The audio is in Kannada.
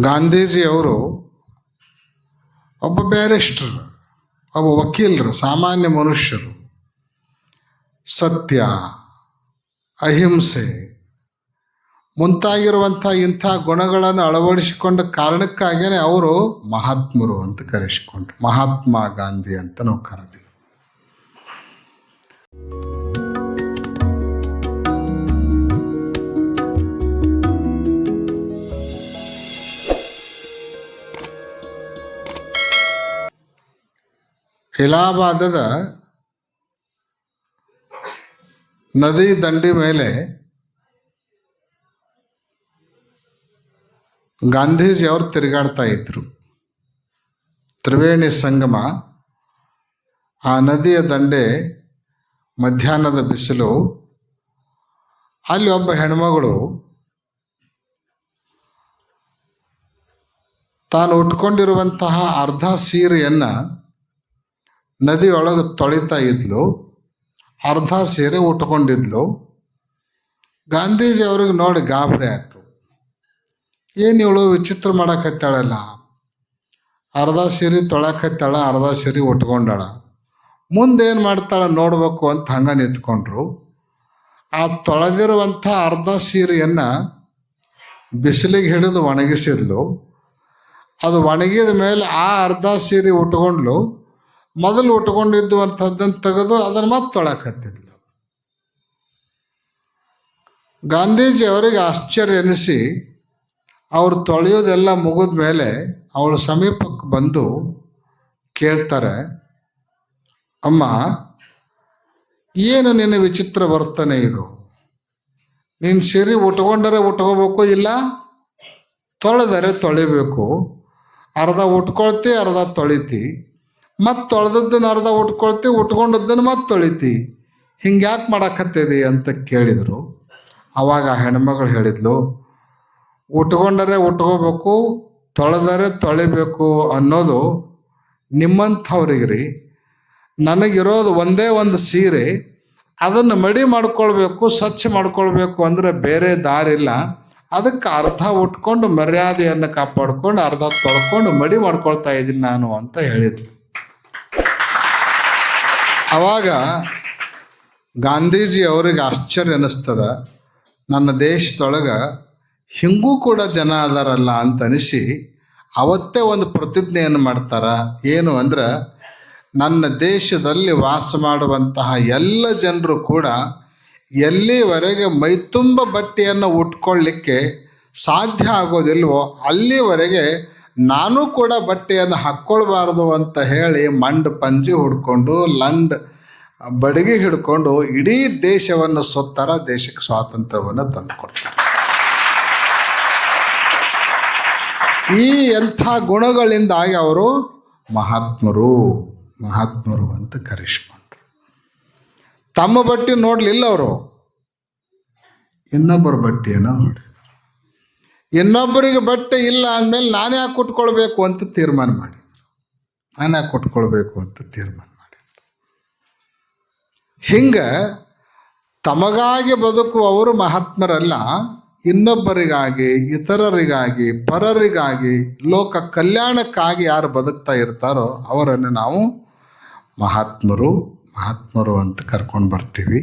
ಗಾಂಧೀಜಿಯವರು ಒಬ್ಬ ಬ್ಯಾರಿಸ್ಟರ್, ಒಬ್ಬ ವಕೀಲರು, ಸಾಮಾನ್ಯ ಮನುಷ್ಯರು. ಸತ್ಯ, ಅಹಿಂಸೆ ಮುಂತಾಗಿರುವಂಥ ಇಂಥ ಗುಣಗಳನ್ನು ಅಳವಡಿಸಿಕೊಂಡ ಕಾರಣಕ್ಕಾಗಿಯೇ ಅವರು ಮಹಾತ್ಮರು ಅಂತ ಕರೆಸಿಕೊಂಡ್ರು. ಮಹಾತ್ಮ ಗಾಂಧಿ ಅಂತ ನಾವು ಕರೆದಿವಿ. ಇಲಾಹಾಬಾದದ ನದಿ ದಂಡಿ ಮೇಲೆ ಗಾಂಧೀಜಿ ಅವರು ತಿರುಗಾಡ್ತಾ ಇದ್ರು. ತ್ರಿವೇಣಿ ಸಂಗಮ ಆ ನದಿಯ ದಂಡೆ ಮಧ್ಯಾಹ್ನದ ಬಿಸಿಲು, ಅಲ್ಲಿ ಒಬ್ಬ ಹೆಣ್ಮಗಳು ತಾನು ಉಟ್ಕೊಂಡಿರುವಂತಹ ಅರ್ಧ ಸೀರೆಯನ್ನು ನದಿಯೊಳಗೆ ತೊಳಿತಾ ಇದ್ಲು, ಅರ್ಧ ಸೀರೆ ಉಟ್ಕೊಂಡಿದ್ಲು. ಗಾಂಧೀಜಿ ಅವ್ರಿಗೆ ನೋಡಿ ಗಾಬರಿ ಆಯಿತು. ಏನು ಇವಳು ವಿಚಿತ್ರ ಮಾಡಕತ್ತಾಳಲ್ಲ? ಅರ್ಧ ಸೀರೆ ತೊಳಕತ್ತಾಳ, ಅರ್ಧ ಸೀರೆ ಉಟ್ಕೊಂಡಾಳ. ಮುಂದೇನು ಮಾಡ್ತಾಳ ನೋಡಬೇಕು ಅಂತ ಹಂಗೆ ನಿಂತ್ಕೊಂಡ್ರು. ಆ ತೊಳೆದಿರುವಂಥ ಅರ್ಧ ಸೀರೆಯನ್ನು ಬಿಸಿಲಿಗೆ ಹಿಡಿದು ಒಣಗಿಸಿದ್ಲು. ಅದು ಒಣಗಿದ ಮೇಲೆ ಆ ಅರ್ಧ ಸೀರೆ ಉಟ್ಕೊಂಡ್ಲು. ಮೊದಲು ಉಟ್ಕೊಂಡಿದ್ದು ಅಂಥದ್ದನ್ನು ತೆಗೆದು ಅದನ್ನು ಮತ್ತೆ ತೊಳಕತ್ತಿದ್ಲು. ಗಾಂಧೀಜಿ ಅವರಿಗೆ ಆಶ್ಚರ್ಯ ಎನಿಸಿ, ಅವ್ರು ತೊಳೆಯೋದೆಲ್ಲ ಮುಗಿದ ಮೇಲೆ ಅವಳು ಸಮೀಪಕ್ಕೆ ಬಂದು ಕೇಳ್ತಾರೆ, ಅಮ್ಮ, ಏನು ನಿನ್ನ ವಿಚಿತ್ರ ವರ್ತನೆ ಇದು? ನೀನು ಸೀರೆ ಉಟ್ಕೊಂಡರೆ ಉಟ್ಕೋಬೇಕು, ಇಲ್ಲ ತೊಳೆದರೆ ತೊಳಿಬೇಕು? ಅರ್ಧ ಉಟ್ಕೊಳ್ತಿ, ಅರ್ಧ ತೊಳಿತಿ. ಮತ್ತೆ ತೊಳೆದದ್ದನ್ನು ಅರ್ಧ ಉಟ್ಕೊಳ್ತಿ, ಉಟ್ಕೊಂಡದ್ದನ್ನು ಮತ್ತೆ ತೊಳಿತಿ. ಹಿಂಗ್ಯಾಕೆ ಮಾಡಾಕತ್ತಿದಿ ಅಂತ ಕೇಳಿದರು. ಅವಾಗ ಆ ಹೆಣ್ಮಗಳು ಹೇಳಿದ್ಲು, ಉಟ್ಕೊಂಡರೆ ಉಟ್ಕೋಬೇಕು, ತೊಳೆದರೆ ತೊಳಿಬೇಕು ಅನ್ನೋದು ನಿಮ್ಮಂಥವ್ರಿಗೆ ರೀ ನನಗಿರೋದು ಒಂದೇ ಒಂದು ಸೀರೆ, ಅದನ್ನು ಮಡಿ ಮಾಡ್ಕೊಳ್ಬೇಕು, ಸ್ವಚ್ಛ ಮಾಡ್ಕೊಳ್ಬೇಕು ಅಂದರೆ ಬೇರೆ ದಾರಿಲ್ಲ. ಅದಕ್ಕೆ ಅರ್ಧ ಉಟ್ಕೊಂಡು ಮರ್ಯಾದೆಯನ್ನು ಕಾಪಾಡ್ಕೊಂಡು, ಅರ್ಧ ತೊಳ್ಕೊಂಡು ಮಡಿ ಮಾಡ್ಕೊಳ್ತಾ ಇದ್ದೀನಿ ನಾನು ಅಂತ ಹೇಳಿದ್ಲು. ಅವಾಗ ಗಾಂಧೀಜಿ ಅವರಿಗೆ ಆಶ್ಚರ್ಯ ಅನ್ನಿಸ್ತದ, ನನ್ನ ದೇಶದೊಳಗೆ ಹಿಂಗೂ ಕೂಡ ಜನ ಅದಾರಲ್ಲ ಅಂತ ಅನಿಸಿ ಅವತ್ತೇ ಒಂದು ಪ್ರತಿಜ್ಞೆಯನ್ನು ಮಾಡ್ತಾರ. ಏನು ಅಂದ್ರೆ, ನನ್ನ ದೇಶದಲ್ಲಿ ವಾಸ ಮಾಡುವಂತಹ ಎಲ್ಲ ಜನರು ಕೂಡ ಎಲ್ಲಿವರೆಗೆ ಮೈತುಂಬ ಬಟ್ಟೆಯನ್ನು ಉಟ್ಕೊಳ್ಳಿಕ್ಕೆ ಸಾಧ್ಯ ಆಗೋದಿಲ್ವೋ ಅಲ್ಲಿವರೆಗೆ ನಾನು ಕೂಡ ಬಟ್ಟೆಯನ್ನು ಹಾಕ್ಕೊಳ್ಬಾರ್ದು ಅಂತ ಹೇಳಿ ಮಂಡ್ ಪಂಜಿ ಹುಡ್ಕೊಂಡು, ಲಂಡ್ ಬಡಗಿ ಹಿಡ್ಕೊಂಡು ಇಡೀ ದೇಶವನ್ನು ಸುತ್ತಾರ ದೇಶಕ್ಕೆ ಸ್ವಾತಂತ್ರ್ಯವನ್ನು ತಂದು ಕೊಡ್ತಾರೆ. ಈ ಎಂಥ ಗುಣಗಳಿಂದಾಗಿ ಅವರು ಮಹಾತ್ಮರು ಮಹಾತ್ಮರು ಅಂತ ಕರೆಸ್ಕೊಂಡ್ರು. ತಮ್ಮ ಬಟ್ಟೆ ನೋಡಲಿಲ್ಲ ಅವರು. ಇನ್ನೊಬ್ಬರ ಬಟ್ಟೆಯನ್ನು ನೋಡಿದ್ರು ಇನ್ನೊಬ್ಬರಿಗೆ ಬಟ್ಟೆ ಇಲ್ಲ ಅಂದಮೇಲೆ ನಾನು ಯಾಕೆ ಉಟ್ಕೊಳ್ಬೇಕು ಅಂತ ತೀರ್ಮಾನ ಮಾಡಿದ್ರು. ನಾನು ಯಾಕೆ ಅಂತ ತೀರ್ಮಾನ ಮಾಡಿದ್ರು. ಹಿಂಗೆ ತಮಗಾಗಿ ಬದುಕುವವರು ಮಹಾತ್ಮರಲ್ಲ, ಇನ್ನೊಬ್ಬರಿಗಾಗಿ, ಇತರರಿಗಾಗಿ, ಪರರಿಗಾಗಿ, ಲೋಕ ಕಲ್ಯಾಣಕ್ಕಾಗಿ ಯಾರು ಬದುಕ್ತಾ ಇರ್ತಾರೋ ಅವರನ್ನು ನಾವು ಮಹಾತ್ಮರು ಮಹಾತ್ಮರು ಅಂತ ಕರ್ಕೊಂಡು ಬರ್ತೀವಿ.